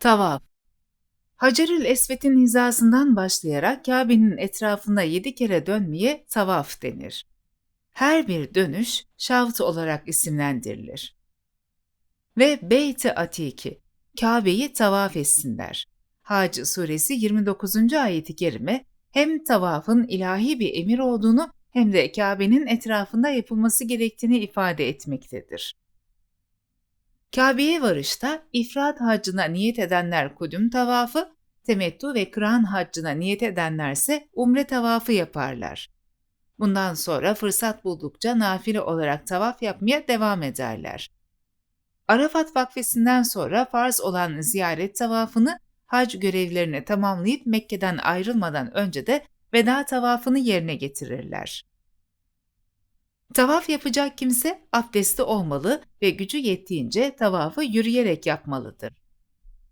Tavaf Hacerül Esved'in hizasından başlayarak Kabe'nin etrafında yedi kere dönmeye tavaf denir. Her bir dönüş şavt olarak isimlendirilir. Ve Beyt-i Atiki, Kabe'yi tavaf etsinler. Hac suresi 29. ayeti kerime hem tavafın ilahi bir emir olduğunu hem de Kabe'nin etrafında yapılması gerektiğini ifade etmektedir. Kabe'ye varışta ifrat haccına niyet edenler kudüm tavafı, temettu ve kıran haccına niyet edenlerse umre tavafı yaparlar. Bundan sonra fırsat buldukça nafile olarak tavaf yapmaya devam ederler. Arafat vakfesinden sonra farz olan ziyaret tavafını hac görevlerini tamamlayıp Mekke'den ayrılmadan önce de veda tavafını yerine getirirler. Tavaf yapacak kimse abdestli olmalı ve gücü yettiğince tavafı yürüyerek yapmalıdır.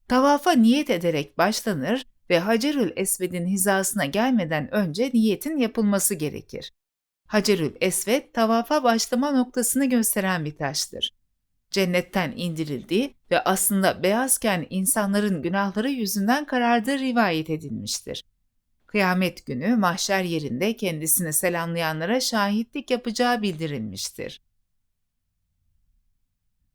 Tavafa niyet ederek başlanır ve Hacerül Esved'in hizasına gelmeden önce niyetin yapılması gerekir. Hacerül Esved tavafa başlama noktasını gösteren bir taştır. Cennetten indirildiği ve aslında beyazken insanların günahları yüzünden karardığı rivayet edilmiştir. Kıyamet günü mahşer yerinde kendisini selamlayanlara şahitlik yapacağı bildirilmiştir.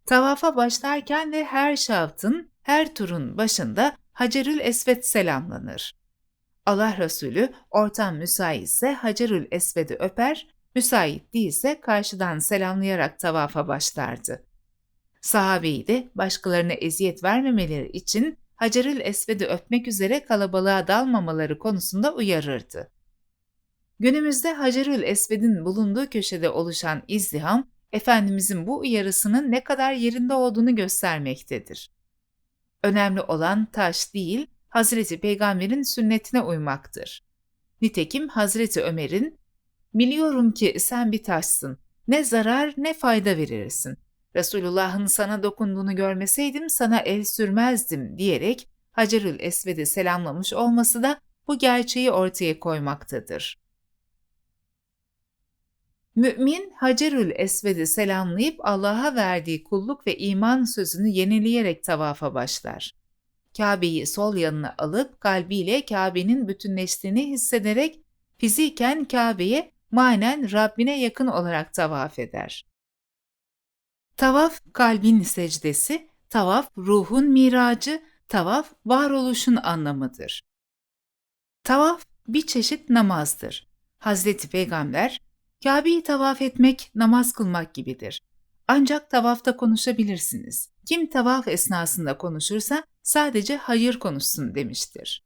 Tavafa başlarken ve her şaftın, her turun başında Hacerül Esved selamlanır. Allah Resulü ortam müsaitse Hacerül Esved'i öper, müsait değilse karşıdan selamlayarak tavafa başlardı. Sahabeyi de başkalarına eziyet vermemeleri için Hacerül Esved'i öpmek üzere kalabalığa dalmamaları konusunda uyarırdı. Günümüzde Hacerül Esved'in bulunduğu köşede oluşan izdiham, Efendimizin bu uyarısının ne kadar yerinde olduğunu göstermektedir. Önemli olan taş değil, Hazreti Peygamber'in sünnetine uymaktır. Nitekim Hazreti Ömer'in, ''Biliyorum ki sen bir taşsın, ne zarar ne fayda verirsin. Resulullah'ın sana dokunduğunu görmeseydim sana el sürmezdim diyerek Hacerül Esved'i selamlamış olması da bu gerçeği ortaya koymaktadır. Mümin Hacerül Esved'i selamlayıp Allah'a verdiği kulluk ve iman sözünü yenileyerek tavafa başlar. Kabe'yi sol yanına alıp kalbiyle Kabe'nin bütünleştiğini hissederek fiziken Kabe'ye manen Rabbine yakın olarak tavaf eder. Tavaf kalbin secdesi, tavaf ruhun miracı, tavaf varoluşun anlamıdır. Tavaf bir çeşit namazdır. Hazreti Peygamber, Kabe'yi tavaf etmek namaz kılmak gibidir. Ancak tavafta konuşabilirsiniz. Kim tavaf esnasında konuşursa sadece hayır konuşsun demiştir.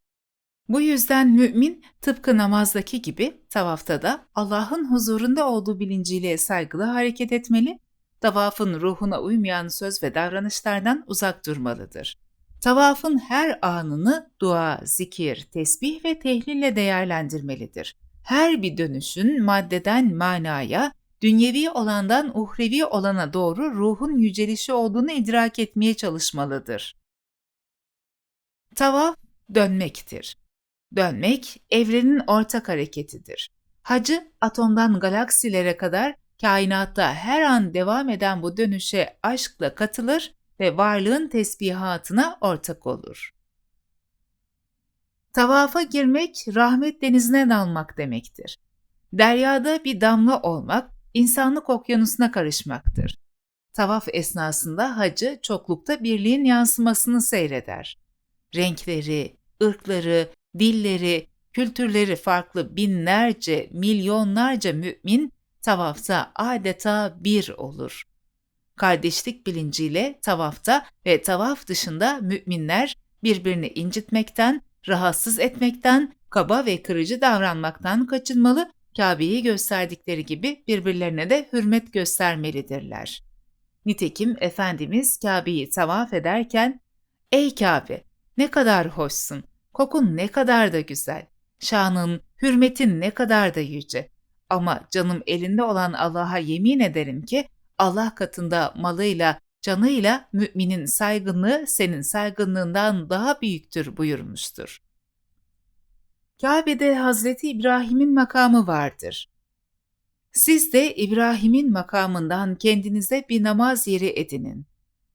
Bu yüzden mümin tıpkı namazdaki gibi tavafta da Allah'ın huzurunda olduğu bilinciyle saygılı hareket etmeli tavafın ruhuna uymayan söz ve davranışlardan uzak durmalıdır. Tavafın her anını dua, zikir, tesbih ve tehlille değerlendirmelidir. Her bir dönüşün maddeden manaya, dünyevi olandan uhrevi olana doğru ruhun yücelişi olduğunu idrak etmeye çalışmalıdır. Tavaf dönmektir. Dönmek evrenin ortak hareketidir. Hacı atomdan galaksilere kadar kainatta her an devam eden bu dönüşe aşkla katılır ve varlığın tesbihatına ortak olur. Tavafa girmek, rahmet denizine dalmak demektir. Deryada bir damla olmak, insanlık okyanusuna karışmaktır. Tavaf esnasında hacı çoklukta birliğin yansımasını seyreder. Renkleri, ırkları, dilleri, kültürleri farklı binlerce, milyonlarca mümin tavafta adeta bir olur. Kardeşlik bilinciyle tavafta ve tavaf dışında müminler birbirini incitmekten, rahatsız etmekten, kaba ve kırıcı davranmaktan kaçınmalı, Kabe'yi gösterdikleri gibi birbirlerine de hürmet göstermelidirler. Nitekim Efendimiz Kabe'yi tavaf ederken, ''Ey Kabe, ne kadar hoşsun, kokun ne kadar da güzel, şanın, hürmetin ne kadar da yüce. Ama canım elinde olan Allah'a yemin ederim ki Allah katında malıyla, canıyla müminin saygınlığı senin saygınlığından daha büyüktür buyurmuştur. Kabe'de Hazreti İbrahim'in makamı vardır. Siz de İbrahim'in makamından kendinize bir namaz yeri edinin.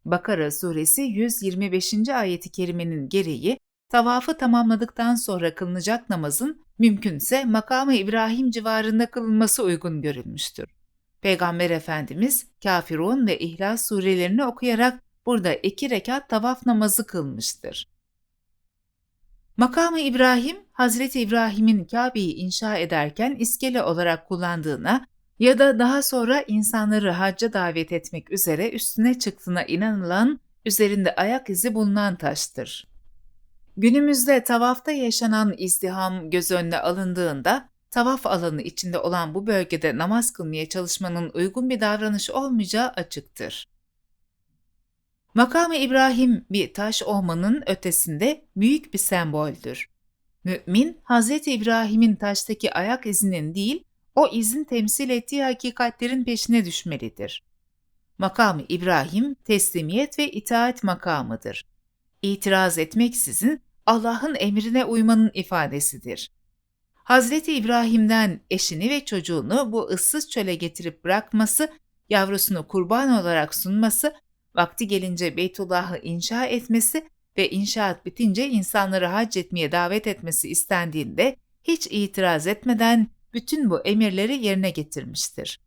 Bakara suresi 125. ayeti kerimenin gereği tavafı tamamladıktan sonra kılınacak namazın mümkünse makamı İbrahim civarında kılınması uygun görülmüştür. Peygamber Efendimiz Kafirun ve İhlas surelerini okuyarak burada iki rekat tavaf namazı kılmıştır. Makamı İbrahim, Hazreti İbrahim'in Kabe'yi inşa ederken iskele olarak kullandığına ya da daha sonra insanları hacca davet etmek üzere üstüne çıktığına inanılan, üzerinde ayak izi bulunan taştır. Günümüzde tavafta yaşanan izdiham göz önüne alındığında, tavaf alanı içinde olan bu bölgede namaz kılmaya çalışmanın uygun bir davranış olmayacağı açıktır. Makamı İbrahim bir taş olmanın ötesinde büyük bir semboldür. Mümin, Hz. İbrahim'in taştaki ayak izinin değil, o izin temsil ettiği hakikatlerin peşine düşmelidir. Makamı İbrahim, teslimiyet ve itaat makamıdır. İtiraz etmeksizin Allah'ın emrine uymanın ifadesidir. Hazreti İbrahim'den eşini ve çocuğunu bu ıssız çöle getirip bırakması, yavrusunu kurban olarak sunması, vakti gelince Beytullah'ı inşa etmesi ve inşaat bitince insanları hac etmeye davet etmesi istendiğinde hiç itiraz etmeden bütün bu emirleri yerine getirmiştir.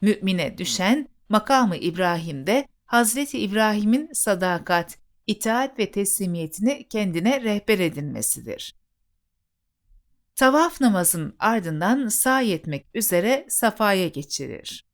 Mümine düşen makamı İbrahim'de Hazreti İbrahim'in sadakat, itaat ve teslimiyetini kendine rehber edinmesidir. Tavaf namazın ardından sa'i etmek üzere safaya geçirir.